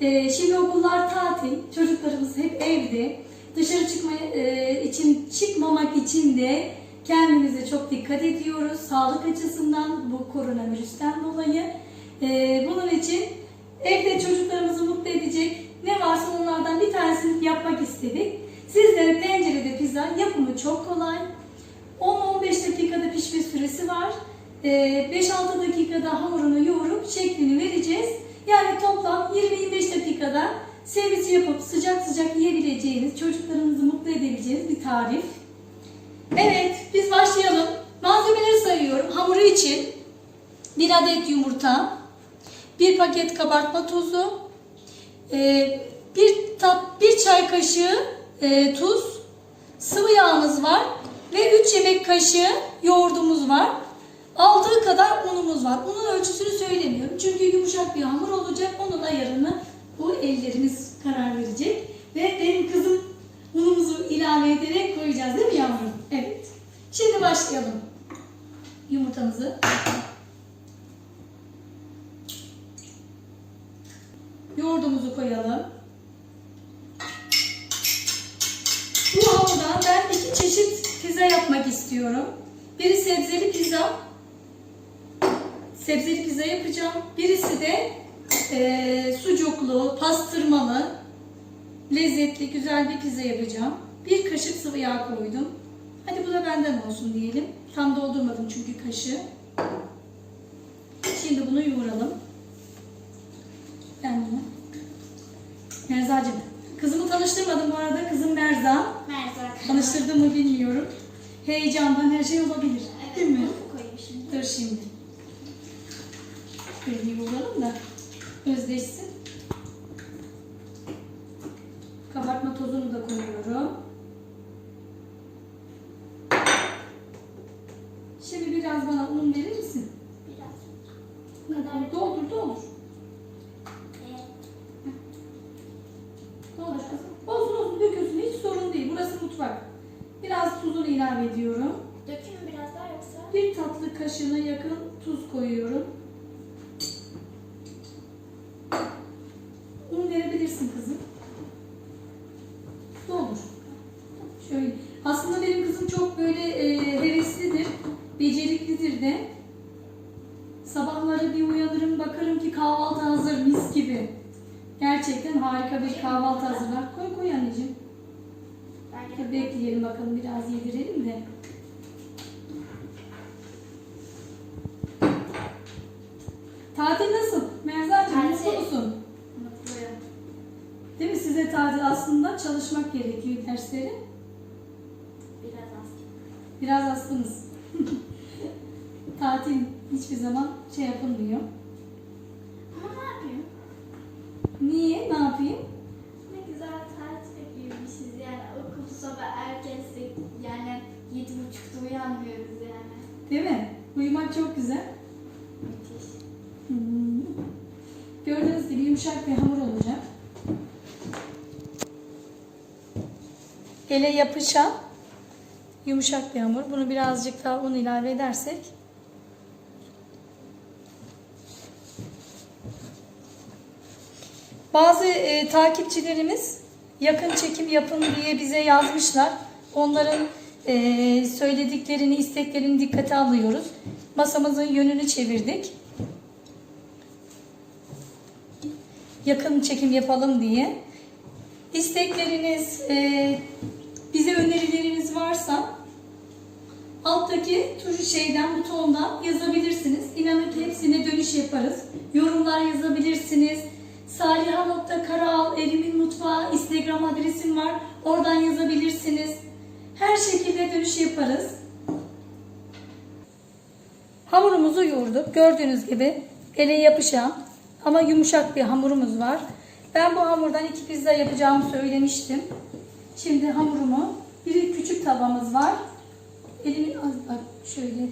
Ee, şimdi okullar tatil, çocuklarımız hep evde. Dışarı çıkma e, için çıkmamak için de kendimize çok dikkat ediyoruz. Sağlık açısından bu koronavirüsten dolayı. Ee, bunun için evde çocuklarımızı mutlu edecek ne varsa onlardan bir tanesini yapmak istedik. Sizlere tencerede pizza yapımı çok kolay. 10-15 dakikada pişme süresi var. Ee, 5-6 dakikada hamurunu yoğurup şeklini vereceğiz. Yani toplam 20-25 dakikada servis yapıp sıcak sıcak yiyebileceğiniz, çocuklarınızı mutlu edebileceğiniz bir tarif. Evet, biz başlayalım. Malzemeleri sayıyorum. Hamuru için 1 adet yumurta, 1 paket kabartma tozu, ee, bir tat, bir çay kaşığı e, tuz, sıvı yağımız var ve 3 yemek kaşığı yoğurdumuz var. Aldığı kadar unumuz var. Unun ölçüsünü söylemiyorum. Çünkü yumuşak bir hamur olacak. Onun ayarını bu ellerimiz karar verecek. Ve benim kızım unumuzu ilave ederek koyacağız değil mi yavrum? Evet. Şimdi başlayalım. Yumurtamızı Yoğurdumuzu koyalım. Bu hamurdan ben iki çeşit pizza yapmak istiyorum. Biri sebzeli pizza. Sebzeli pizza yapacağım. Birisi de eee, sucuklu, pastırmalı, lezzetli, güzel bir pizza yapacağım. Bir kaşık sıvı yağ koydum. Hadi bu da benden olsun diyelim. Tam doldurmadım çünkü kaşığı. Şimdi bunu yoğuralım. Ben bunu. Merzacığım. Kızımı tanıştırmadım bu arada. Kızım Merza. Merhaba. Tanıştırdım mı bilmiyorum. Heyecandan her şey olabilir. Evet, Değil mi? koyayım şimdi. Dur şimdi. Böyle yoğuralım da özleşsin. Kabartma tozunu da koyuyorum. Şimdi biraz bana un verir misin? Biraz. Kadar. Doldur doldur. Evet. Doldur kızım. Olsun olsun dökülsün hiç sorun değil. Burası mutfak. Biraz tuzunu ilave ediyorum. Mi biraz daha yoksa? Bir tatlı kaşığına yakın tuz koyuyorum. Un verebilirsin kızım. Doldur. Şöyle. Aslında benim kızım çok böyle e, heveslidir, beceriklidir de. Sabahları bir uyanırım bakarım ki kahvaltı hazır mis gibi. Gerçekten harika bir kahvaltı hazırlar. Koy koy anneciğim. Ben Dur bekleyelim bakalım biraz de. Tatil nasıl? Merzacığım mutlu Tatil. musun? Mutluyum. Değil mi? Size tatil aslında çalışmak gerekiyor dersleri. Biraz az. Biraz aslınız. tatil hiçbir zaman şey yapılmıyor. Değil mi? Uyumak çok güzel. Hmm. Gördüğünüz gibi yumuşak bir hamur olacak. Ele yapışan yumuşak bir hamur. Bunu birazcık daha un ilave edersek Bazı e, takipçilerimiz yakın çekim yapın diye bize yazmışlar. Onların e, söylediklerini, isteklerini dikkate alıyoruz. Masamızın yönünü çevirdik. Yakın çekim yapalım diye. İstekleriniz, e, bize önerileriniz varsa alttaki tuş şeyden, butondan yazabilirsiniz. İnanın ki hepsine dönüş yaparız. Yorumlar yazabilirsiniz. Saliha.karaal evimin mutfağı Instagram adresim var. Oradan yazabilirsiniz. Her şekilde dönüş yaparız. Hamurumuzu yoğurduk. Gördüğünüz gibi ele yapışan ama yumuşak bir hamurumuz var. Ben bu hamurdan iki pizza yapacağımı söylemiştim. Şimdi hamurumu bir küçük tavamız var. Elimi şöyle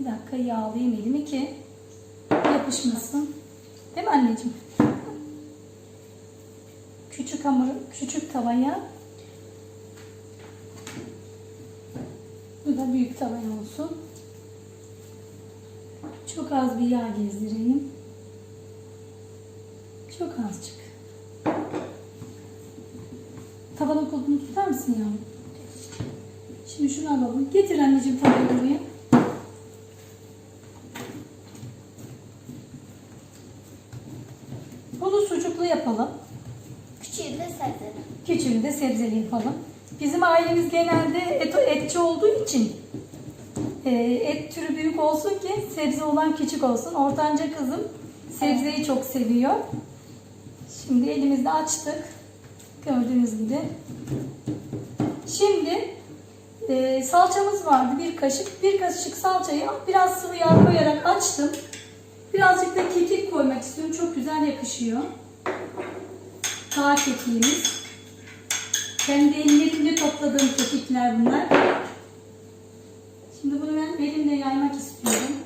bir dakika yağlayayım elimi ki yapışmasın. Değil mi anneciğim? Küçük hamuru küçük tavaya büyük tavaya olsun. Çok az bir yağ gezdireyim. Çok azıcık. Tavanın kulpunu tutar mısın yavrum? Şimdi şunu alalım. Getir anneciğim tavayı buraya. Bunu sucuklu yapalım. Küçüğü de sebzeli. Küçüğünü de sebzeli yapalım. Bizim ailemiz genelde et, etçi olduğu için et türü büyük olsun ki sebze olan küçük olsun. Ortanca kızım sebzeyi çok seviyor. Şimdi elimizde açtık. Gördüğünüz gibi. Şimdi e, salçamız vardı bir kaşık. Bir kaşık salçayı biraz sıvı yağ koyarak açtım. Birazcık da kekik koymak istiyorum. Çok güzel yakışıyor. Kağıt kekiğimiz. Kendi ellerimle topladığım kekikler bunlar. Şimdi bunu ben elimle yaymak istiyorum.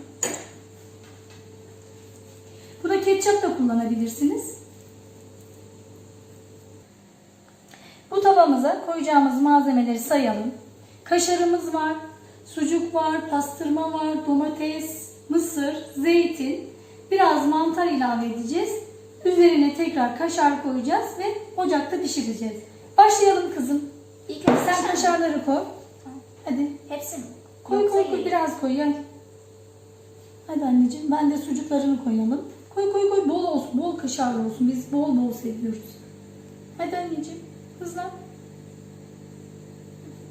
Buna ketçap da kullanabilirsiniz. Bu tavamıza koyacağımız malzemeleri sayalım. Kaşarımız var, sucuk var, pastırma var, domates, mısır, zeytin, biraz mantar ilave edeceğiz. Üzerine tekrar kaşar koyacağız ve ocakta pişireceğiz. Başlayalım kızım. İlk önce Sen kaşarları koy. Hadi. Hepsi mi? Koy koy koy biraz koy gel. Hadi anneciğim ben de sucuklarını koyalım. Koy koy koy bol olsun bol kaşarlı olsun biz bol bol seviyoruz. Hadi anneciğim hızlan.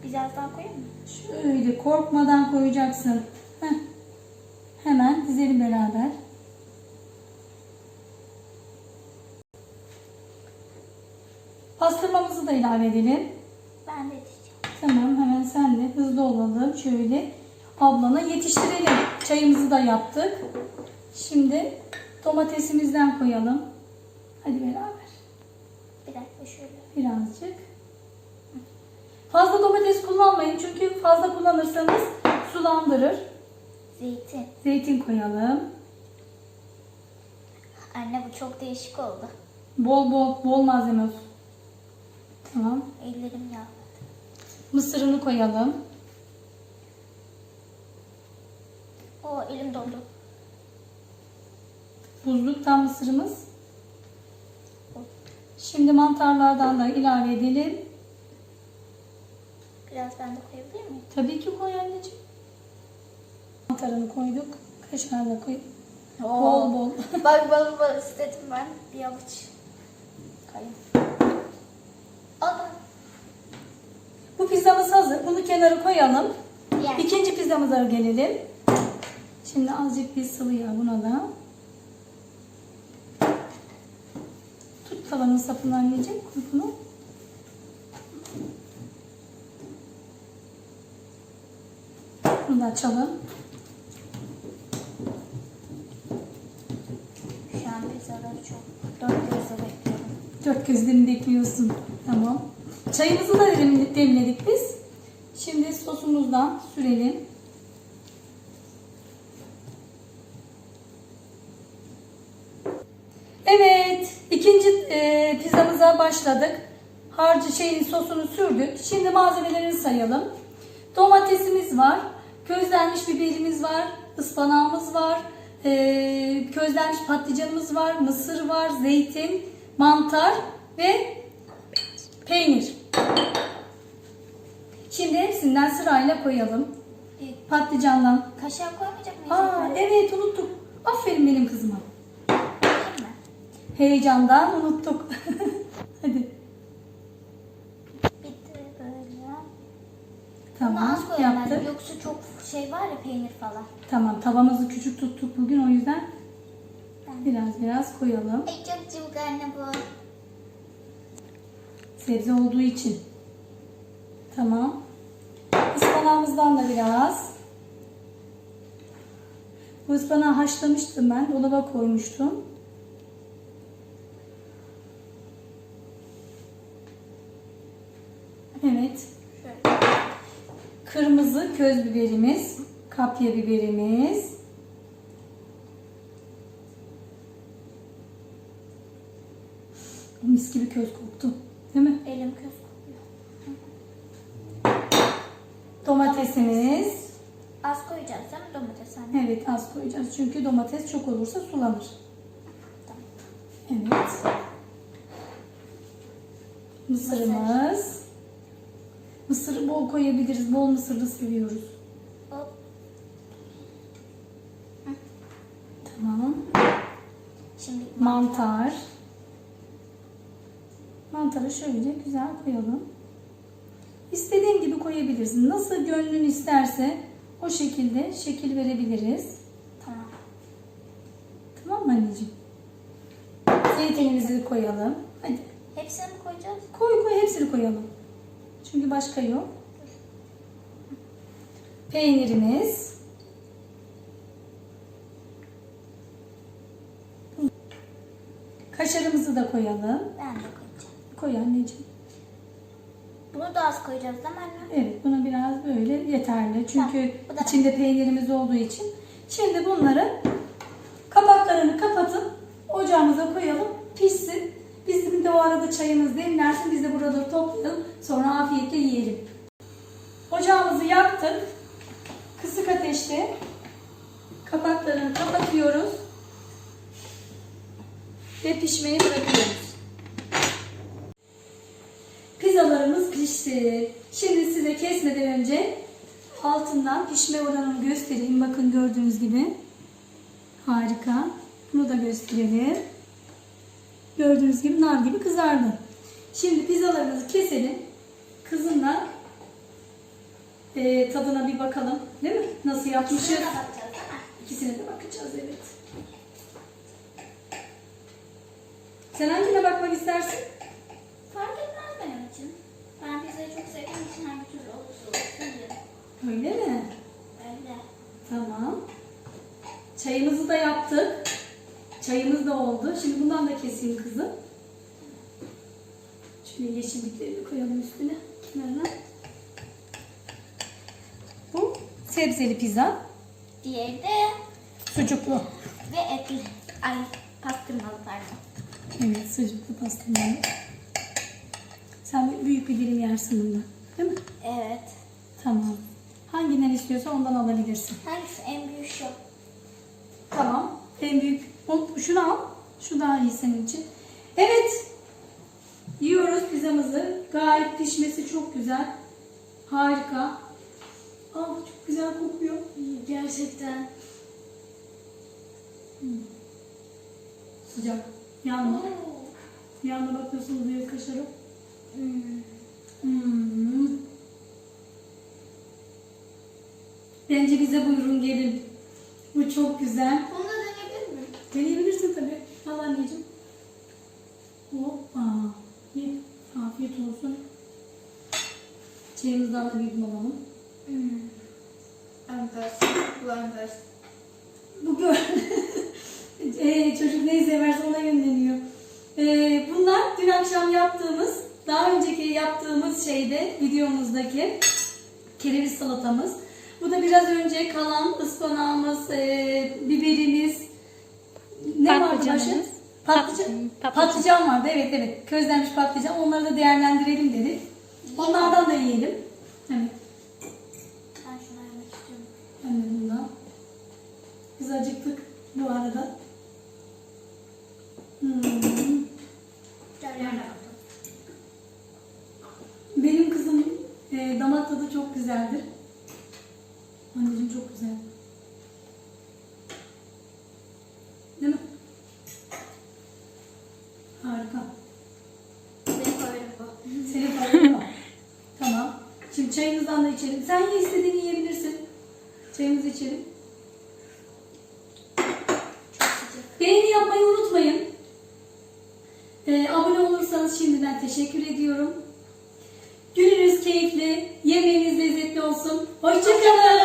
Biraz daha koyayım mı? Şöyle korkmadan koyacaksın. Heh. Hemen dizelim beraber. Pastırmamızı da ilave edelim. Ben de. Tamam hemen sen de hızlı olalım. Şöyle ablana yetiştirelim. Çayımızı da yaptık. Şimdi domatesimizden koyalım. Hadi beraber. Bir dakika şöyle. Birazcık. Fazla domates kullanmayın çünkü fazla kullanırsanız sulandırır. Zeytin. Zeytin koyalım. Anne bu çok değişik oldu. Bol bol bol malzeme olsun. Tamam. Ellerim yağ. Mısırını koyalım. Oo elim dondu. Buzluktan mısırımız. Şimdi mantarlardan da ilave edelim. Biraz ben de koyabilir miyim? Tabii ki koy anneciğim. Mantarını koyduk. Kaşar da koy. Oo. Bol bol. bak bak bak istedim ben. Bir avuç. Koyayım. Al. Bu pizzamız hazır. Bunu kenara koyalım. Yani. İkinci pizzamıza gelelim. Şimdi azıcık bir sıvı yağ buna da. Tut tavanın sapını anneciğim. Kulpunu. Bunu da açalım. Şu an pizzaları çok dört gözle bekliyorum. Dört gözlerini bekliyorsun. Tamam. Çayımızı da demle- demledik biz. Şimdi sosumuzdan sürelim. Evet, ikinci e, pizzamıza başladık. Harcı şeyin sosunu sürdük. Şimdi malzemelerini sayalım. Domatesimiz var, közlenmiş biberimiz var, ıspanağımız var, e, közlenmiş patlıcanımız var, mısır var, zeytin, mantar ve peynir. Hepsinden sırayla koyalım. Bir Patlıcandan. kaşar koymayacak mıyız? Aa evet unuttuk. Aferin benim kızıma. Heyecandan unuttuk. Hadi. Bitti böyle. Bunu Tamam az koyalım yaptık. bence. Yoksa çok şey var ya peynir falan. Tamam tavamızı küçük tuttuk bugün o yüzden biraz biraz koyalım. Ay çok anne bu. Sebze olduğu için. Tamam. Ispanağımızdan da biraz. Bu ıspanağı haşlamıştım ben. Dolaba koymuştum. Evet. Kırmızı köz biberimiz. Kapya biberimiz. Mis gibi köz koktu. Değil mi? Elim köz kokuyor. Domatesimiz. Az koyacağız değil mi domates anne? Evet az koyacağız çünkü domates çok olursa sulanır. Evet. Mısırımız. Mısırı bol koyabiliriz. Bol mısırlı seviyoruz. Hop. Tamam. Şimdi Mantar. Mantarı şöyle güzel koyalım. İstediğin gibi koyabilirsin. Nasıl gönlün isterse o şekilde şekil verebiliriz. Tamam. Tamam mı anneciğim? Zeytinimizi koyalım. Hadi Hepsini mi koyacağız? koy koy hepsini koyalım. Çünkü başka yok. Peynirimiz. Kaşarımızı da koyalım. Ben de koyacağım. Koy anneciğim. Bunu da az koyacağız değil mi anne? Evet buna biraz böyle yeterli. Çünkü Tamam, içinde peynirimiz olduğu için. Şimdi bunları kapaklarını kapatıp ocağımıza koyalım. Pişsin. Bizim de o arada çayımız demlensin. Biz de burada toplayalım. Sonra afiyetle yiyelim. Ocağımızı yaktık. Kısık ateşte kapaklarını kapatıyoruz. Ve pişmeyi bırakıyoruz. Pişti. Şimdi size kesmeden önce altından pişme oranını göstereyim. Bakın gördüğünüz gibi. Harika. Bunu da gösterelim. Gördüğünüz gibi nar gibi kızardı. Şimdi pizzalarımızı keselim. Kızımla eee, tadına bir bakalım. Değil mi? Nasıl yapmışız? Şuna bakacağız değil mi? İkisine de bakacağız evet. Sen hangine bakmak istersin? Fark etmez. Ben pizzayı çok sevdiğim için hangi türlü olursa olsun yerim. Öyle mi? Öyle. Tamam. Çayımızı da yaptık. Çayımız da oldu. Şimdi bundan da keseyim kızım. Şöyle yeşillikleri koyalım üstüne. Kenarına. Bu sebzeli pizza. Diğeri de Sucuklu. ve etli. Ay pastırmalı pardon. Evet sucuklu pastırmalı. Büyük bir dilim yersin bundan. Değil mi? Evet. Tamam. Hanginden istiyorsa ondan alabilirsin. Hangisi en büyük şu? Tamam. En büyük. Şunu al. Şu daha iyi senin için. Evet. Yiyoruz pizzamızı. Gayet pişmesi çok güzel. Harika. Ah çok güzel kokuyor. Gerçekten. Sıcak. Yanma. Yanma bakıyorsunuz diye kaşarı. Hmm. Bence bize buyurun gelin. Bu çok güzel. Bunu da deneyebilir miyim? Deneyebilirsin tabii. Al anneciğim. Hoppa. Ye. Afiyet olsun. Çayımızdan da bir yudum alalım. Hmm. Enfes. Bu enfes. Bu gör. Ee, çocuk neyi severse ona yönleniyor. Ee, bunlar dün akşam yaptığımız, daha önceki yaptığımız şeyde, videomuzdaki kereviz salatamız. Bu da biraz önce kalan ıspanağımız, e, biberimiz, ne vardı? Patlıcanımız. Patlıcan, Pat- patlıcan vardı, evet evet. Közlenmiş patlıcan. Onları da değerlendirelim dedik. Onlardan da yiyelim. Evet. Ben şunu yemek istiyorum. Ben de bundan. Biz acıktık bu arada. Hmm. Gel yerine bakalım. Benim kızım e, damak tadı çok güzeldir. Anneciğim çok güzel. Değil mi? Harika. Benim favorim bu. Senin favorin. Tamam. Şimdi çayımızdan da içelim. Sen ye istediğini yiyebilirsin. Çayımızı içelim. Beğeni yapmayı unutmayın. Ee, abone olursanız şimdiden teşekkür ediyorum. Keyifli, yemeğiniz lezzetli olsun. Hoşçakalın.